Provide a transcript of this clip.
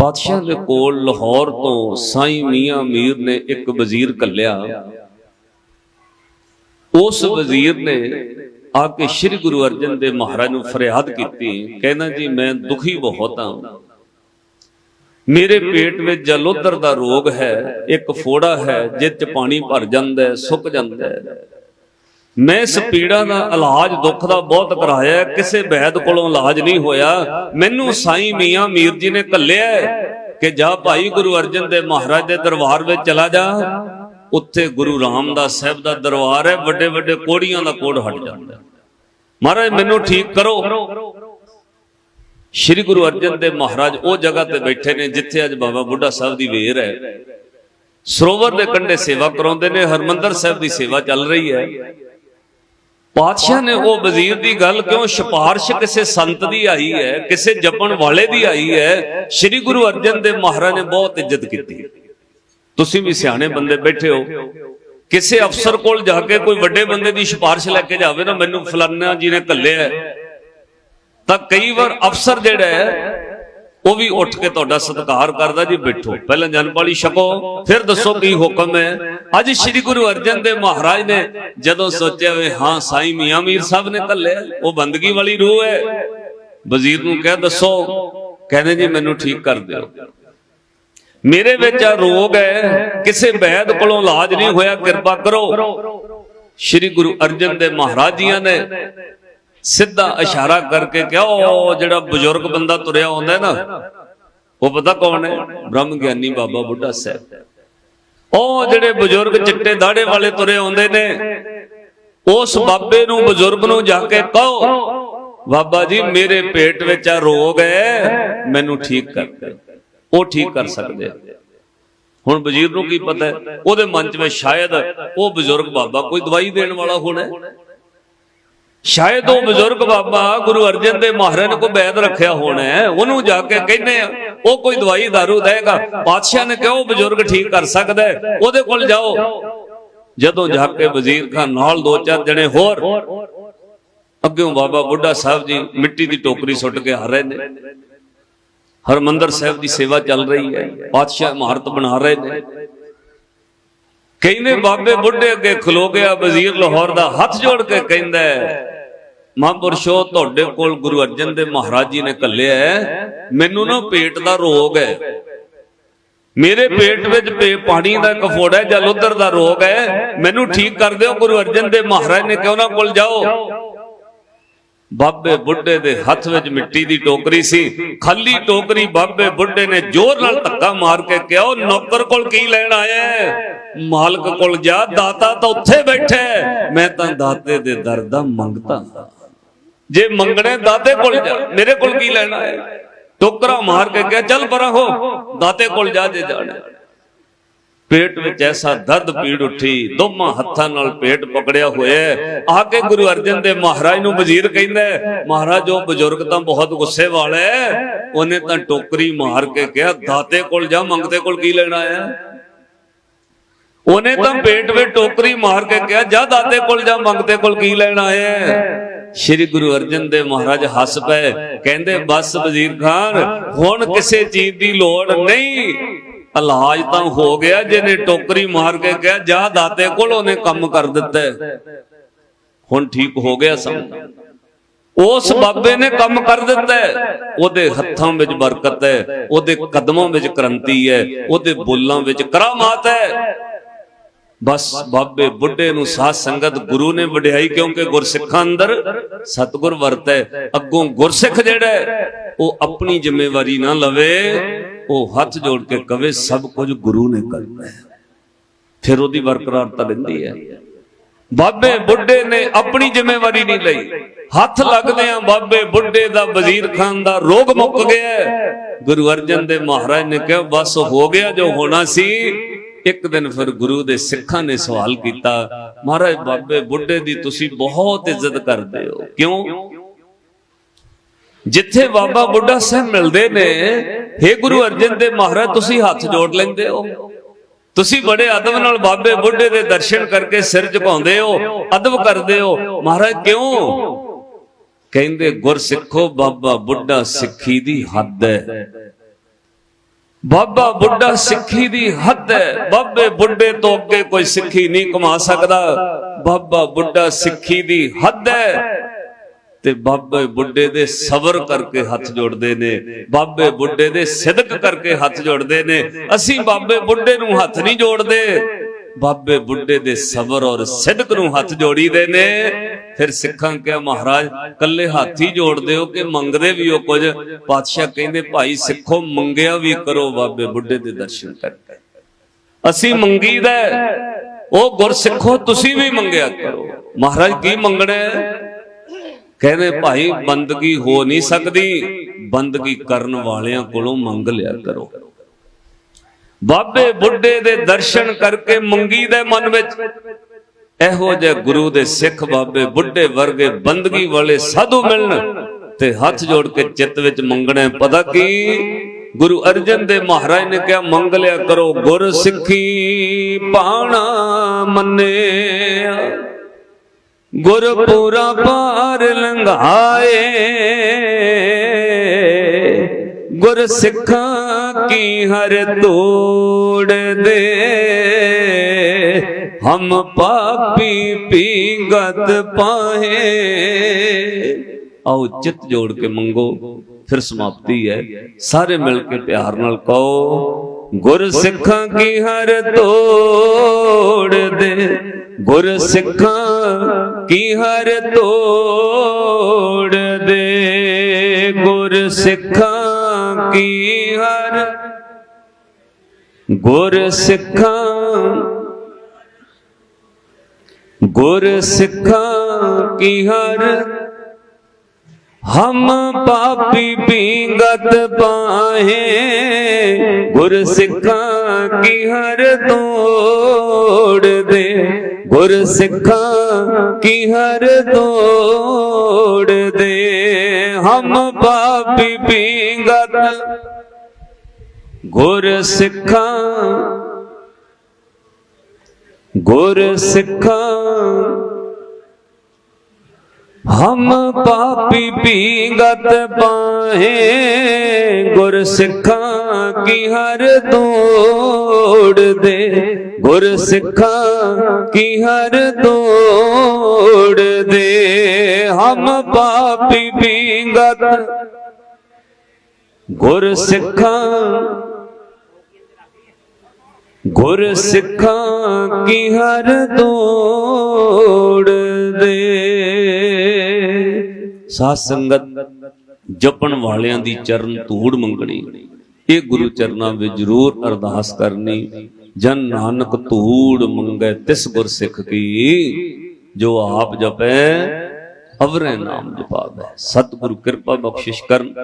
ਪਾਤਸ਼ਾਹ ਦੇ ਕੋਲ ਲਾਹੌਰ ਤੋਂ ਸਾਈਂ ਮੀਆਂ ਮੀਰ ਨੇ ਇੱਕ ਵਜ਼ੀਰ ਕੱਲਿਆ। ਉਸ ਵਜ਼ੀਰ ਨੇ ਆ ਕੇ ਸ੍ਰੀ ਗੁਰੂ ਅਰਜਨ ਦੇਵ ਮਹਾਰਾਜ ਨੂੰ ਫਰਿਆਦ ਕੀਤੀ, ਕਹਿੰਦਾ, ਜੀ, ਮੈਂ ਦੁਖੀ ਬਹੁਤ ਹਾਂ ਮੇਰੇ ਪੇਟ ਵਿੱਚ ਜਲੋਦਰ ਦਾ ਰੋਗ ਹੈ, ਇੱਕ ਫੋੜਾ ਹੈ ਜਿਸ 'ਚ ਪਾਣੀ ਭਰ ਜਾਂਦਾ ਹੈ, ਸੁੱਕ ਜਾਂਦਾ ਹੈ। ਮੈਂ ਇਸ ਪੀੜਾ ਦਾ ਇਲਾਜ ਦੁੱਖ ਦਾ ਬਹੁਤ ਕਰਾਇਆ ਕਿਸੇ ਵੈਦ ਕੋਲੋਂ ਇਲਾਜ ਨਹੀਂ ਹੋਇਆ। ਮੈਨੂੰ ਸਾਈਂ ਮੀਆਂ ਮੀਰ ਜੀ ਨੇ ਘੱਲਿਆ ਹੈ ਕਿ ਜਾ ਭਾਈ ਗੁਰੂ ਅਰਜਨ ਦੇਵ ਮਹਾਰਾਜ ਦੇ ਦਰਬਾਰ ਵਿੱਚ ਚਲਾ ਜਾ। ਉੱਥੇ ਗੁਰੂ ਰਾਮਦਾਸ ਸਾਹਿਬ ਦਾ ਦਰਬਾਰ ਹੈ। ਵੱਡੇ ਵੱਡੇ ਕੋੜੀਆਂ ਦਾ ਕੋੜ ਹਟ ਜਾਂਦਾ। ਮਹਾਰਾਜ ਮੈਨੂੰ ਠੀਕ ਕਰੋ। ਸ੍ਰੀ ਗੁਰੂ ਅਰਜਨ ਦੇਵ ਮਹਾਰਾਜ ਉਹ ਜਗ੍ਹਾ ਤੇ ਬੈਠੇ ਨੇ ਜਿੱਥੇ ਅੱਜ ਬਾਬਾ ਬੁੱਢਾ ਸਾਹਿਬ ਦੀ ਵੇਰ ਹੈ। ਸਰੋਵਰ ਦੇ ਕੰਢੇ ਸੇਵਾ ਕਰਾਉਂਦੇ ਨੇ। ਹਰਮੰਦਰ ਸਾਹਿਬ ਦੀ ਸੇਵਾ ਚੱਲ ਰਹੀ ਹੈ। ਪਾਤਸ਼ਾਹ ਨੇ ਉਹ ਵਜ਼ੀਰ ਦੀ ਗੱਲ ਕਿਉਂ ਸਿਫਾਰਿਸ਼ ਕਿਸੇ ਸੰਤ ਦੀ ਆਈ ਹੈ ਕਿਸੇ ਜਪਣ ਵਾਲੇ ਦੀ ਆਈ ਹੈ ਸ੍ਰੀ ਗੁਰੂ ਅਰਜਨ ਦੇਵ ਮਹਾਰਾਜ ਨੇ ਬਹੁਤ ਇੱਜ਼ਤ ਕੀਤੀ। ਤੁਸੀਂ ਵੀ ਸਿਆਣੇ ਬੰਦੇ ਬੈਠੇ ਹੋ। ਕਿਸੇ ਅਫਸਰ ਕੋਲ ਜਾ ਕੇ ਕੋਈ ਵੱਡੇ ਬੰਦੇ ਦੀ ਸਿਫਾਰਿਸ਼ ਲੈ ਕੇ ਜਾਵੇ ਨਾ ਮੈਨੂੰ ਫਲਾਨਾ ਜੀ ਨੇ ਘੱਲਿਆ ਹੈ। ਤਾਂ ਕਈ ਵਾਰ ਅਫਸਰ ਜਿਹੜਾ ਹੈ ਉਹ ਵੀ ਉੱਠ ਕੇ ਤੁਹਾਡਾ ਸਤਿਕਾਰ ਕਰਦਾ ਜੀ ਬੈਠੋ। ਪਹਿਲਾਂ ਜਨਪਾਲੀ ਛਕੋ ਫਿਰ ਦੱਸੋ ਕੀ ਹੁਕਮ ਹੈ। ਅੱਜ ਸ੍ਰੀ ਗੁਰੂ ਅਰਜਨ ਦੇਵ ਮਹਾਰਾਜ ਨੇ ਜਦੋਂ ਸੋਚਿਆ ਵੇ ਹਾਂ, ਸਾਈਂ ਮੀਆਂ ਮੀਰ ਸਾਹਿਬ ਨੇ ਘੱਲਿਆ, ਉਹ ਬੰਦਗੀ ਵਾਲੀ ਰੂਹ ਹੈ। ਵਜ਼ੀਰ ਨੂੰ ਕਹਿ ਦੱਸੋ, ਕਹਿੰਦੇ ਜੀ ਮੈਨੂੰ ਠੀਕ ਕਰ ਦਿਓ। ਮੇਰੇ ਵਿੱਚ ਆ ਰੋਗ ਹੈ, ਕਿਸੇ ਵੈਦ ਕੋਲੋਂ ਇਲਾਜ ਨਹੀਂ ਹੋਇਆ, ਕਿਰਪਾ ਕਰੋ। ਸ੍ਰੀ ਗੁਰੂ ਅਰਜਨ ਦੇਵ ਮਹਾਰਾਜ ਜੀਆਂ ਨੇ ਸਿੱਧਾ ਇਸ਼ਾਰਾ ਕਰਕੇ ਕਿਹਾ, ਉਹ ਜਿਹੜਾ ਬਜ਼ੁਰਗ ਬੰਦਾ ਤੁਰਿਆ ਆਉਂਦਾ ਨਾ, ਉਹ ਪਤਾ ਕੌਣ ਹੈ? ਬ੍ਰਹਮ ਗਿਆਨੀ ਬਾਬਾ ਬੁੱਢਾ ਸਾਹਿਬ। ਉਹ ਜਿਹੜੇ ਬਜ਼ੁਰਗ ਚਿੱਟੇ ਦਾੜੇ ਵਾਲੇ ਤੁਰੇ ਆਉਂਦੇ ਨੇ, ਉਸ ਬਾਬੇ ਨੂੰ, ਬਜ਼ੁਰਗ ਨੂੰ ਜਾ ਕੇ ਕਹੋ, ਬਾਬਾ ਜੀ, ਮੇਰੇ ਪੇਟ ਵਿੱਚ ਆ ਰੋਗ ਹੈ, ਮੈਨੂੰ ਠੀਕ ਕਰ ਦੇ। ਉਹ ਠੀਕ ਕਰ ਸਕਦੇ ਆ। ਹੁਣ ਵਜ਼ੀਰ ਨੂੰ ਕੀ ਪਤਾ ਉਹਦੇ ਮਨ ਚ ਵਿੱਚ ਸ਼ਾਇਦ ਉਹ ਬਜ਼ੁਰਗ ਬਾਬਾ ਕੋਈ ਦਵਾਈ ਦੇਣ ਵਾਲਾ ਹੋਣਾ ਸ਼ਾਇਦ ਉਹ ਬਜ਼ੁਰਗ ਬਾਬਾ ਗੁਰੂ ਅਰਜਨ ਦੇਵ ਮਹਾਰਾਜ ਨੇ ਕੋਈ ਬੈਦ ਰੱਖਿਆ ਹੋਣਾ ਉਹਨੂੰ ਜਾ ਕੇ ਕਹਿੰਦੇ ਆ ਉਹ ਕੋਈ ਦਵਾਈ ਦਾਰੂ ਦੇਗਾ? ਪਾਤਸ਼ਾਹ ਨੇ ਕਿਹਾ ਉਹ ਬਜ਼ੁਰਗ ਠੀਕ ਕਰ ਸਕਦਾ ਹੈ? ਉਹਦੇ ਕੋਲ ਜਾਓ। ਜਦੋਂ ਜਾ ਕੇ ਵਜ਼ੀਰ ਖਾਨ ਨਾਲ ਦੋ ਚਾਰ ਜਣੇ ਹੋਰ, ਅੱਗਿਓਂ ਬਾਬਾ ਬੁੱਢਾ ਸਾਹਿਬ ਜੀ ਮਿੱਟੀ ਦੀ ਟੋਕਰੀ ਸੁੱਟ ਕੇ ਆ ਰਹੇ ਨੇ। ਹਰਮੰਦਰ ਸਾਹਿਬ ਦੀ ਸੇਵਾ ਚੱਲ ਰਹੀ ਹੈ। ਪਾਤਸ਼ਾਹ ਮਹਾਰਤ ਬਣਾ ਰਹੇ ਨੇ। ਕਹਿੰਦੇ ਬਾਬੇ ਬੁੱਢੇ ਅੱਗੇ ਖਲੋ ਗਿਆ, ਵਜ਼ੀਰ ਲਾਹੌਰ ਦਾ ਹੱਥ ਜੋੜ ਕੇ ਕਹਿੰਦਾ ਮਹਾਂਪੁਰਸ਼ੋ, ਤੁਹਾਡੇ ਕੋਲ ਗੁਰੂ ਅਰਜਨ ਦੇ ਮਹਾਰਾਜ ਜੀ ਨੇ ਕੱਲਿਆ ਮੈਨੂੰ ਨਾ ਪੇਟ ਦਾ ਰੋਗ ਹੈ। ਮੇਰੇ ਪੇਟ ਵਿੱਚ ਪੇ ਪਾਣੀ ਦਾ ਇੱਕ ਹੈ, ਜਲ ਉਧਰ ਦਾ ਰੋਗ ਹੈ। ਮੈਨੂੰ ਠੀਕ ਕਰ ਦਿਓ, ਗੁਰੂ ਅਰਜਨ ਦੇ ਮਹਾਰਾਜ ਨੇ ਕਿਹਾ ਉਹਨਾਂ ਕੋਲ ਜਾਓ? ਬਾਬੇ ਬੁੱਢੇ ਦੇ ਹੱਥ ਵਿੱਚ ਮਿੱਟੀ ਦੀ ਟੋਕਰੀ ਸੀ। ਖਾਲੀ ਟੋਕਰੀ ਬਾਬੇ ਬੁੱਢੇ ਨੇ ਜ਼ੋਰ ਨਾਲ ਧੱਕਾ ਮਾਰ ਕੇ ਕਿਹਾ, ਉਹ ਨੌਕਰ ਕੋਲ ਕੀ ਲੈਣ ਆਇਆ ਮਾਲਕ ਕੋਲ ਜਾ, ਦਾਤਾ ਤਾਂ ਉੱਥੇ ਬੈਠਾ ਮੈਂ ਤਾਂ ਦਾਤੇ ਦੇ ਦਰ ਦਾ ਮੰਗਤਾ ਜੇ ਮੰਗਣੇ ਦਾਤੇ ਕੋਲ ਜਾ, ਮੇਰੇ ਕੋਲ ਕੀ ਲੈਣਾ ਹੈ? ਟੋਕਰਾ ਮਾਰ ਕੇ ਕਿਹਾ, ਚੱਲ ਪਰਾਂ ਹੋ, ਦਾਤੇ ਕੋਲ ਜਾ ਜੇ ਜਾਣਾ ਪੇਟ ਵਿੱਚ ਐਸਾ ਦਰਦ ਪੀੜ ਉੱਠੀ, ਦੋਵਾਂ ਹੱਥਾਂ ਨਾਲ ਪੇਟ ਪਕੜਿਆ ਹੋਇਆ ਆ ਕੇ ਗੁਰੂ ਅਰਜਨ ਦੇਵ ਮਹਾਰਾਜ ਨੂੰ ਵਜ਼ੀਰ ਕਹਿੰਦਾ ਮਹਾਰਾਜ, ਉਹ ਬਜ਼ੁਰਗ ਤਾਂ ਬਹੁਤ ਗੁੱਸੇ ਵਾਲਾ ਹੈ। ਉਹਨੇ ਤਾਂ ਟੋਕਰੀ ਮਾਰ ਕੇ ਕਿਹਾ, ਦਾਤੇ ਕੋਲ ਜਾ, ਮੰਗਤੇ ਕੋਲ ਕੀ ਲੈਣਾ ਆਇਆ ਉਹਨੇ ਤਾਂ ਪੇਟ ਵਿੱਚ ਟੋਕਰੀ ਮਾਰ ਕੇ ਕਿਹਾ ਜਾ ਦਾਤੇ ਕੋਲ ਜਾ ਮੰਗਤੇ ਕੋਲ ਕੀ ਲੈਣ ਆਇਆ ਹੈ? ਸ਼੍ਰੀ ਗੁਰੂ ਅਰਜਨ ਦੇਵ ਮਹਾਰਾਜ ਹੱਸ ਪਏ। ਕਹਿੰਦੇ ਬਸ ਵਜ਼ੀਰ ਖਾਨ ਹੁਣ ਕਿਸੇ ਚੀਜ਼ ਦੀ ਲੋੜ ਨਹੀਂ। ਇਲਾਜ ਤਾਂ ਹੋ ਗਿਆ ਜਿਹਨੇ ਟੋਕਰੀ ਮਾਰ ਕੇ ਕਿਹਾ ਜਾ ਦਾਤੇ ਕੋਲ ਉਹਨੇ ਕੰਮ ਕਰ ਦਿੱਤਾ। ਹੁਣ ਠੀਕ ਹੋ ਗਿਆ ਸਭ। ਉਸ ਬਾਬੇ ਨੇ ਕੰਮ ਕਰ ਦਿੱਤਾ। ਉਹਦੇ ਹੱਥਾਂ ਵਿੱਚ ਬਰਕਤ ਹੈ। ਉਹਦੇ ਕਦਮਾਂ ਵਿੱਚ ਕ੍ਰਾਂਤੀ ਹੈ। ਉਹਦੇ ਬੋਲਾਂ ਵਿੱਚ ਕਰਾਮਾਤ ਹੈ। ਬਸ ਬਾਬੇ ਬੁੱਢੇ ਨੂੰ ਸਾਧ ਸੰਗਤ ਗੁਰੂ ਨੇ ਵਡਿਆਈ ਕਿਉਂਕਿ ਗੁਰਸਿੱਖਾਂ ਅੰਦਰ ਸਤਿਗੁਰ ਵਰਤੈ, ਅੱਗੋਂ ਗੁਰਸਿੱਖ ਜਿਹੜਾ ਉਹ ਆਪਣੀ ਜ਼ਿੰਮੇਵਾਰੀ ਨਾ ਲਵੇ, ਉਹ ਹੱਥ ਜੋੜ ਕੇ ਕਵੇ, ਸਭ ਕੁਝ ਗੁਰੂ ਨੇ ਕਰਨਾ ਹੈ। ਫਿਰ ਉਹਦੀ ਬਰਕਰਾਰਤਾ ਰਹਿੰਦੀ ਹੈ। ਬਾਬੇ ਬੁੱਢੇ ਨੇ ਆਪਣੀ ਜ਼ਿੰਮੇਵਾਰੀ ਨਹੀਂ ਲਈ। ਹੱਥ ਲੱਗਦੇ ਆ ਬਾਬੇ ਬੁੱਢੇ ਦਾ, ਵਜ਼ੀਰ ਖਾਨ ਦਾ, ਰੋਗ ਮੁੱਕ ਗਿਆ ਗੁਰੂ ਅਰਜਨ ਦੇਵ ਮਹਾਰਾਜ ਨੇ ਕਿਹਾ, ਬਸ ਹੋ ਗਿਆ ਜੋ ਹੋਣਾ ਸੀ। ਇੱਕ ਦਿਨ ਫਿਰ ਗੁਰੂ ਦੇ ਸਿੱਖਾਂ ਨੇ ਸਵਾਲ ਕੀਤਾ, ਮਹਾਰਾਜ, ਬਾਬੇ, ਬੁੱਢੇ ਦੀ ਤੁਸੀਂ ਬਹੁਤ ਇੱਜ਼ਤ ਕਰਦੇ ਹੋ। ਕਿਉਂ? ਜਿੱਥੇ ਬਾਬਾ ਬੁੱਢਾ ਸਾਹਿਬ ਮਿਲਦੇ ਨੇ हे ਗੁਰੂ ਅਰਜਨ ਦੇਵ ਮਹਾਰਾਜ, ਤੁਸੀਂ ਹੱਥ ਜੋੜ ਲੈਂਦੇ ਹੋ। ਤੁਸੀਂ ਬੜੇ ਅਦਬ ਨਾਲ ਬਾਬੇ ਬੁੱਢੇ ਦੇ ਦਰਸ਼ਨ ਕਰਕੇ ਸਿਰ ਝੁਕਾਉਂਦੇ ਹੋ, ਅਦਬ ਕਰਦੇ ਹੋ। ਮਹਾਰਾਜ, ਕਿਉਂ? ਕਹਿੰਦੇ, ਗੁਰਸਿੱਖੋ, ਬਾਬਾ ਬੁੱਢਾ ਸਿੱਖੀ ਦੀ ਹੱਦ ਹੈ। ਬਾਬਾ ਬੁੱਢਾ ਸਿੱਖੀ ਦੀ ਹੱਦ ਹੈ। ਬਾਬੇ ਬੁੱਢੇ ਤੋਂ ਅੱਗੇ ਕੋਈ ਸਿੱਖੀ ਨਹੀਂ ਕਮਾ ਸਕਦਾ। ਬਾਬਾ ਬੁੱਢਾ ਸਿੱਖੀ ਦੀ ਹੱਦ ਹੈ। ਤੇ ਬਾਬੇ ਬੁੱਢੇ ਦੇ ਸਬਰ ਕਰਕੇ ਹੱਥ ਜੋੜਦੇ ਨੇ। ਬਾਬੇ ਬੁੱਢੇ ਦੇ ਸਿਦਕ ਕਰਕੇ ਹੱਥ ਜੋੜਦੇ ਨੇ। ਅਸੀਂ ਬਾਬੇ ਬੁੱਢੇ ਨੂੰ ਹੱਥ ਨਹੀਂ ਜੋੜਦੇ। ਬਾਬੇ ਬੁੱਢੇ ਦੇ ਸਬਰ ਔਰ ਸਿੱਧਕ ਨੂੰ ਹੱਥ ਜੋੜੀਦੇ ਨੇ। ਫਿਰ ਸਿੱਖਾਂ ਕਿਹਾ ਮਹਾਰਾਜ ਕੱਲੇ ਹੱਥ ਹੀ ਜੋੜਦੇ ਹੋ ਕਿ ਮੰਗਦੇ ਵੀ ਹੋ ਕੁਝ? ਪਾਤਸ਼ਾਹ ਕਹਿੰਦੇ ਭਾਈ ਸਿੱਖੋ ਮੰਗਿਆ ਵੀ ਕਰੋ ਬਾਬੇ ਬੁੱਢੇ ਦੇ ਦਰਸ਼ਨ ਕਰਕੇ ਅਸੀਂ ਮੰਗੀਦਾ ਹੈ, ਉਹ ਗੁਰਸਿੱਖੋ ਤੁਸੀਂ ਵੀ ਮੰਗਿਆ ਕਰੋ। ਮਹਾਰਾਜ ਕੀ ਮੰਗਣਾ ਕਹਿੰਦੇ ਭਾਈ ਬੰਦਗੀ ਹੋ ਨਹੀਂ ਸਕਦੀ। ਬੰਦਗੀ ਕਰਨ ਵਾਲਿਆਂ ਕੋਲੋਂ ਮੰਗ ਲਿਆ ਕਰੋ। ਬਾਬੇ ਬੁੱਢੇ ਦੇ ਦਰਸ਼ਨ ਕਰਕੇ ਮੰਗੀ ਦੇ ਮਨ ਵਿੱਚ। ਇਹੋ ਜਿਹੇ ਗੁਰੂ ਦੇ ਸਿੱਖ ਬਾਬੇ ਬੁੱਢੇ ਵਰਗੇ ਬੰਦਗੀ ਵਾਲੇ ਸਾਧੂ ਮਿਲਣ ਤੇ ਹੱਥ ਜੋੜ ਕੇ ਚਿੱਤ ਵਿੱਚ ਮੰਗਣਾ ਪਤਾ ਕੀ? ਗੁਰੂ ਅਰਜਨ ਦੇ ਮਹਾਰਾਜ ਨੇ ਕਿਹਾ, ਮੰਗ ਲਿਆ ਕਰੋ ਗੁਰ ਸਿੱਖੀ ਪਾਣਾ ਮੰਨਿਆ। ਗੁਰਪੁਰਾ ਪਾਰ ਲੰਘਾਏ। ਗੁਰ ਸਿੱਖਾਂ ਕੀ ਹਰ ਤੋੜ ਦੇ? ਹਮ ਪਾਪੀ ਪੀਗਤ ਪਾਹੇ। ਆਓ ਚਿੱਤ ਜੋੜ ਕੇ ਮੰਗੋ, ਫਿਰ ਸਮਾਪਤੀ ਹੈ। ਸਾਰੇ ਮਿਲ ਕੇ ਪਿਆਰ ਨਾਲ ਕਹੋ, ਗੁਰ ਸਿੱਖਾਂ ਕੀ ਹਰ ਤੋੜ ਦੇ? ਗੁਰ ਸਿੱਖਾਂ ਕੀ ਹਰ ਤੋੜ ਦੇ? ਗੁਰ ਸਿੱਖਾਂ ਕੀ ਹਰ ਗੁਰ ਸਿੱਖਾਂ ਗੁਰ ਸਿੱਖਾਂ ਕੀ ਹਰ? ਹਮ ਪਾਪੀ ਪੀਂਗਤ ਪਾਹੇ, ਗੁਰ ਸਿੱਖਾਂ ਕੀ ਹਰ ਤੋੜ ਦੇ ਗੁਰ ਸਿੱਖਾਂ ਕੀ ਹਰ ਤੋੜ ਦੇ ਹਮ ਪਾਪੀ ਪੀਂਗਤ ਗੁਰ ਸਿੱਖਾਂ ਗੁਰ ਸਿੱਖਾਂ, ਹਮ ਪਾਪੀ ਪੀਗਤ ਪਾਹੇ, ਗੁਰ ਸਿੱਖਾਂ ਕੀ ਹਰ ਤੋੜ ਦੇ, ਗੁਰ ਸਿੱਖਾਂ ਕੀ ਹਰ ਤੋੜ ਦੇ, ਹਮ ਪਾਪੀ ਪੀਗਤ, ਗੁਰ ਸਿੱਖਾਂ ਗੁਰ ਸਿੱਖਾਂ ਕੀ ਹਰ ਤੋੜ ਦੇ? ਸਾਧ ਸੰਗਤ, ਜਪਣ ਵਾਲਿਆਂ ਦੀ ਚਰਨ ਧੂੜ ਮੰਗਣੀ। ਇਹ ਗੁਰੂ ਚਰਨਾਂ ਵਿੱਚ ਜ਼ਰੂਰ ਅਰਦਾਸ ਕਰਨੀ। ਜਨ ਨਾਨਕ ਧੂੜ ਮੰਗੈ ਤਿਸ ਗੁਰ ਸਿੱਖ ਕੀ, ਜੋ ਆਪ ਜਪੈ, ਅਵਰੇ ਨਾਮ ਜਪਾਵੇ। ਸਤਿਗੁਰੂ ਕਿਰਪਾ ਬਖਸ਼ਿਸ਼ ਕਰਨ।